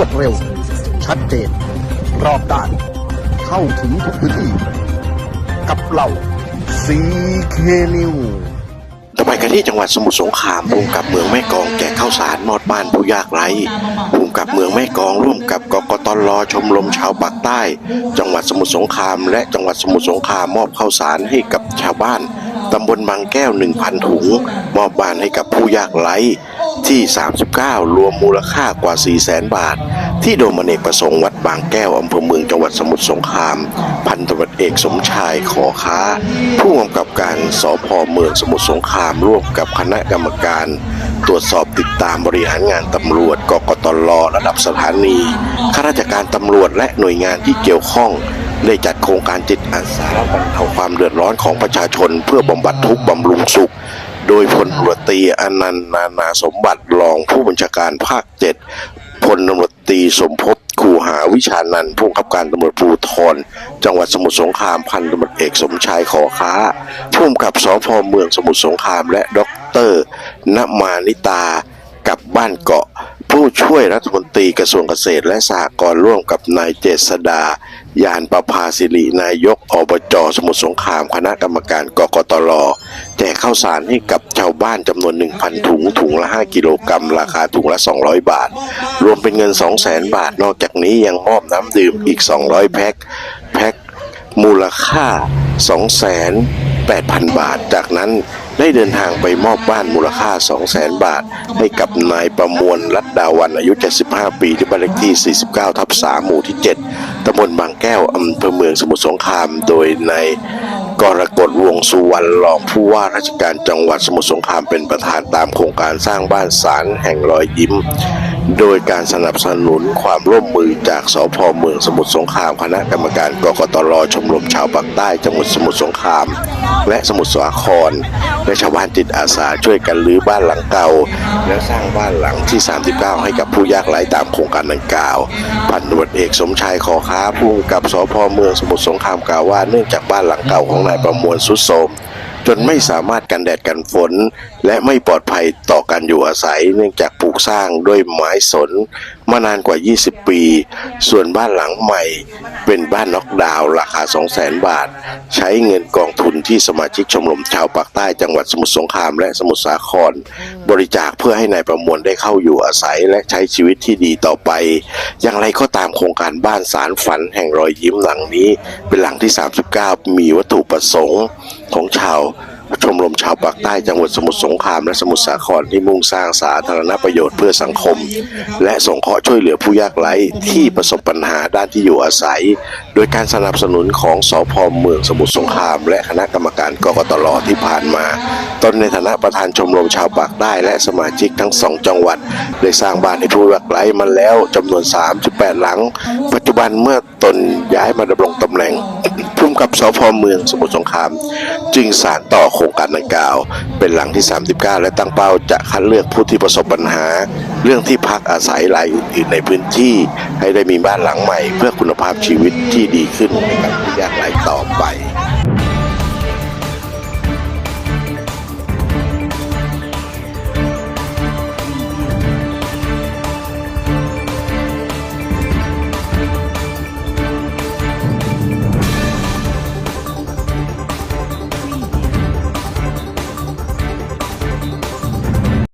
วดเร็ว ชัดเจน รอบด้าน เข้าถึงทุกพื้นที่ กับเราซีเคนิวต่อไปกันที่จังหวัดสมุทรสงครามภูมิกับเมืองแม่กองแจกข้าวสารมอดบ้านผู้ยากไร้ภูมิกับเมืองแม่กองร่วมกับกกตลชมรมชาวปากใต้ จังหวัดสมุทรสงคราม และจังหวัดสมุทรสงครามมอบข้าวสารให้กับชาวบ้าน ตำบลบางแก้ว 1,000 ถุง มอบบ้านให้กับผู้ยากไร้ที่ 39 รวมมูลค่ากว่า 400,000 บาท ที่โดมเนกประสงค์วัดบางแก้วอำเภอเมืองจังหวัดสมุทรสงคราม พันตำรวจเอกสมชายขอค้า ผู้กำกับการสพเมืองสมุทรสงครามร่วมกับคณะกรรมการ ตรวจสอบติดตามบริหารงานตำรวจกกตลระดับสถานีข้าราชการตำรวจและหน่วยงานที่เกี่ยวข้อง ได้จัดโครงการจิตอาสาบรรเทาความเดือดร้อนของประชาชน เพื่อบำบัดทุกข์บำรุงสุข โดยพลตรวจตีอนันต์นานาสมบัติรองผู้บัญชาการภาคเจ็ดพลตำรวจตีสมภพคูหาวิชานันผู้กำกับการตำรวจภูธรจังหวัดสมุทรสงครามพันตำรวจเอกสมชายขอค้าผู้กำกับสพเมืองสมุทรสงคราม และด็อกเตอร์ณมานิตากับบ้านเกาะ ช่วยรัฐมนตรีกระทรวงเกษตรและสหกรณ์ร่วมกับนายเจษดา ยานประภาสิรินายกอบจสมุทรสงครามคณะกรรมการกกตลแจกข้าวสารให้กับชาวบ้านจำนวน 1,000 ถุง ถุงละ 5 กิโลกรัม ราคาถุงละ 200 บาท รวมเป็นเงิน 200,000 บาท นอกจากนี้ยังมอบน้ำดื่มอีก 200 แพ็คแพ็คมูลค่า 8,000 บาท จากนั้นได้เดินทางไปมอบบ้านมูลค่า 200,000 บาท ให้กับนายประมวลรัตดาวันอายุ 75 ปีที่บ้านเลขที่ 49 ทับ3หมู่ที่ 7 ตำบลบางแก้ว อำเภอเมืองสมุทรสงคราม โดยนายกรกฎวงสุวรรณรองผู้ว่าราชการจังหวัดสมุทรสงครามเป็นประธานตามโครงการสร้างบ้านศาลแห่งรอยยิ้ม โดยการสนับสนุนความร่วมมือจากสพเมืองสมุทรสงครามคณะกรรมการกกตรชมรมชาวปากใต้จังหวัดสมุทรสงคราม และสมุทรสาครและชาวบ้านจิตอาสาช่วยกันรื้อบ้านหลังเก่า และสร้างบ้านหลังที่ 39 ให้กับผู้ยากไร้ตามโครงการดังกล่าวพันตำรวจเอกสมชายขอค้าผู้กำกับสพเมืองสมุทรสงครามกล่าวว่าเนื่องจากบ้านหลังเก่าของนายประมวลสุดโทมจนไม่สามารถกันแดดกันฝน และไม่ปลอดภัยต่อการอยู่อาศัย เนื่องจากปู สร้างด้วยไม้สนมานานกว่า 20 ปี ส่วนบ้านหลังใหม่ เป็นบ้านน็อกดาวราคา 200,000 บาท ใช้เงินกองทุนที่สมาชิกชมรมชาวปากใต้จังหวัดสมุทรสงครามและสมุทรสาคร บริจาคเพื่อให้นายประมวลได้เข้าอยู่อาศัยและใช้ชีวิตที่ดีต่อไป อย่างไรก็ตามโครงการบ้านสารฝันแห่งรอยยิ้มหลังนี้ เป็นหลังที่ 39 มีวัตถุประสงค์ของชาว ชมรมชาวปากใต้จังหวัดสมุทรสงครามและสมุทรสาครที่มุ่งสร้างสาธารณประโยชน์เพื่อสังคม และสงเคราะห์ช่วยเหลือผู้ยากไร้ที่ประสบปัญหาด้านที่อยู่อาศัย โดยการสนับสนุนของสพเมืองสมุทรสงคราม และคณะกรรมการกกตลที่ผ่านมาตนในฐานะประธานชมรมชาวปากใต้และสมาชิกทั้งสองจังหวัด ได้สร้างบ้านให้ผู้ยากไร้มาแล้วจำนวน 38 หลัง ปัจจุบันเมื่อตนย้ายมาดำรงตำแหน่ง กับสพเมืองสมุทรสงคราม จึงสารต่อโครงการดังกล่าว เป็นหลังที่ 39 และตั้งเป้าจะคัดเลือกผู้ที่ประสบปัญหา เรื่องที่พักอาศัยรายอื่นๆในพื้นที่ ให้ได้มีบ้านหลังใหม่ เพื่อคุณภาพชีวิตที่ดีขึ้นให้กับผู้ยากไร้ต่อไป